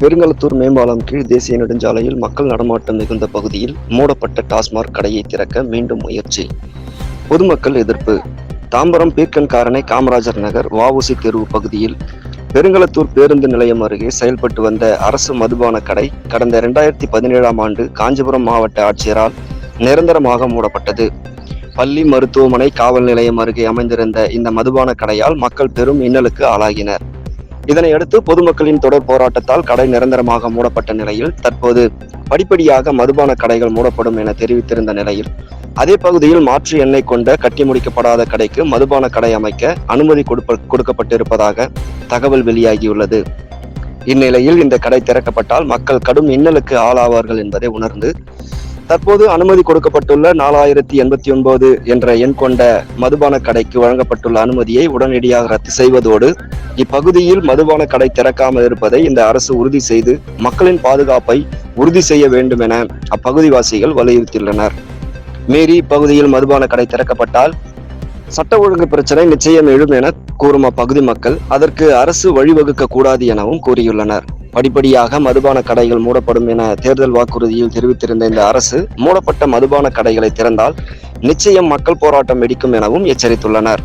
பெருங்களத்தூர் மேம்பாலம் கீழ் தேசிய நெடுஞ்சாலையில் மக்கள் நடமாட்டம் மிகுந்த பகுதியில் மூடப்பட்ட டாஸ்மாக் கடையை திறக்க மீண்டும் முயற்சி. பொதுமக்கள் எதிர்ப்பு. தாம்பரம் பீர்க்கன்காரனை காமராஜர் நகர் வஉசி தெருவு பகுதியில் பெருங்களத்தூர் பேருந்து நிலையம் அருகே செயல்பட்டு வந்த அரசு மதுபான கடை கடந்த இரண்டாயிரத்தி பதினேழாம் ஆண்டு காஞ்சிபுரம் மாவட்ட ஆட்சியரால் நிரந்தரமாக மூடப்பட்டது. பள்ளி மருத்துவமனை காவல் நிலையம் அருகே அமைந்திருந்த இந்த மதுபான கடையால் மக்கள் பெரும் இன்னலுக்கு ஆளாகினர். இதனையடுத்து பொதுமக்களின் தொடர் போராட்டத்தால் கடை நிரந்தரமாக மூடப்பட்ட நிலையில் தற்போது படிப்படியாக மதுபான கடைகள் மூடப்படும் என தெரிவித்திருந்த நிலையில் அதே பகுதியில் மாற்று எண்ணெய் கொண்ட கட்டி முடிக்கப்படாத கடைக்கு மதுபான கடை அமைக்க அனுமதி கொடுக்கப்பட்டிருப்பதாக தகவல் வெளியாகியுள்ளது. இந்நிலையில் இந்த கடை திறக்கப்பட்டால் மக்கள் கடும் இன்னலுக்கு ஆளாவார்கள் என்பதை உணர்ந்து தற்போது அனுமதி கொடுக்கப்பட்டுள்ள நாலாயிரத்தி எண்பத்தி ஒன்பது என்ற எண் கொண்ட மதுபான கடைக்கு வழங்கப்பட்டுள்ள அனுமதியை உடனடியாக ரத்து செய்வதோடு இப்பகுதியில் மதுபான கடை திறக்காமல் இருப்பதை இந்த அரசு உறுதி செய்து மக்களின் பாதுகாப்பை உறுதி செய்ய வேண்டும் என அப்பகுதிவாசிகள் வலியுறுத்தியுள்ளனர். மீறி இப்பகுதியில் மதுபான கடை திறக்கப்பட்டால் சட்ட ஒழுங்கு பிரச்சனை நிச்சயம் எழும் என கூறும் அப்பகுதி மக்கள் அதற்கு அரசு வழிவகுக்க கூடாது எனவும் கூறியுள்ளனர். படிப்படியாக மதுபான கடைகள் மூடப்படும் என தேர்தல் வாக்குறுதியில் தெரிவித்திருந்த இந்த அரசு மூடப்பட்ட மதுபான கடைகளை திறந்தால் நிச்சயம் மக்கள் போராட்டம் வெடிக்கும் எனவும் எச்சரித்துள்ளனர்.